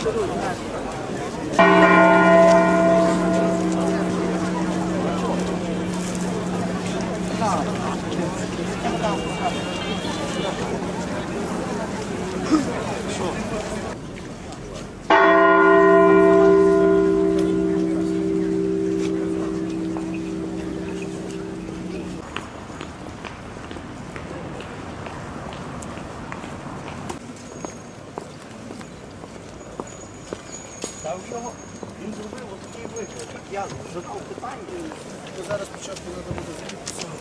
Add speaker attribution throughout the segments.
Speaker 1: Що? Та в його він зробив отакий вигляд. Я задав питання, зараз спочатку треба буде звідти цього.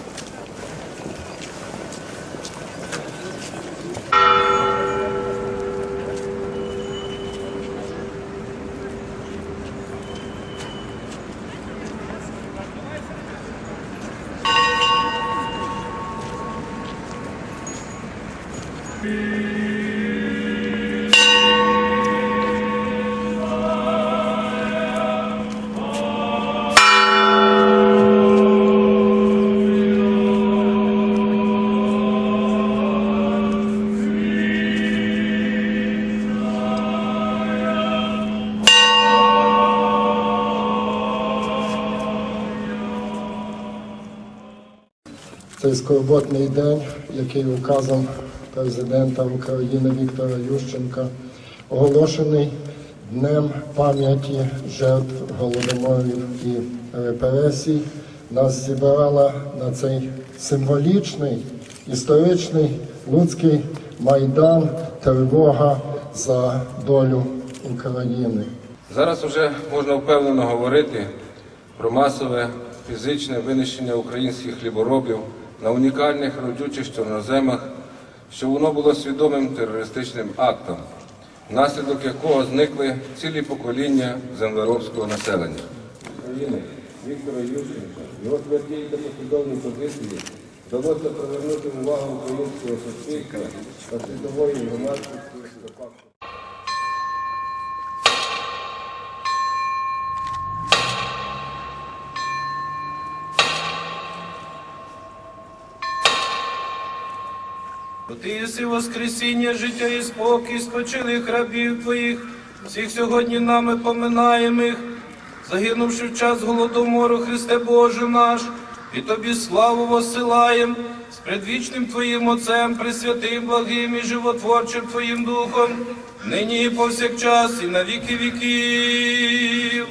Speaker 2: Цей скорботний день, який указом президента України Віктора Ющенка оголошений Днем пам'яті жертв голодоморів і репресій, нас зібрала на цей символічний, історичний Луцький майдан, тривога за долю України.
Speaker 3: Зараз вже можна впевнено говорити про масове фізичне винищення українських хліборобів на унікальних родючих чорноземах, що воно було свідомим терористичним актом, внаслідок якого зникли цілі покоління землеробського населення. Віктора Ющенка, його твердій та послідовній позиції вдалося привернути увагу українського суспільства та світової громадськості до факту.
Speaker 4: Бо Ти єси воскресіння, життя і спокій, спочилих рабів Твоїх, всіх сьогодні нами поминаємих, загинувши в час голодомору, Христе Боже наш, і Тобі славу посилаєм, з предвічним Твоїм Отцем, пресвятим, благим і животворчим Твоїм Духом, нині і повсякчас, і на віки віків.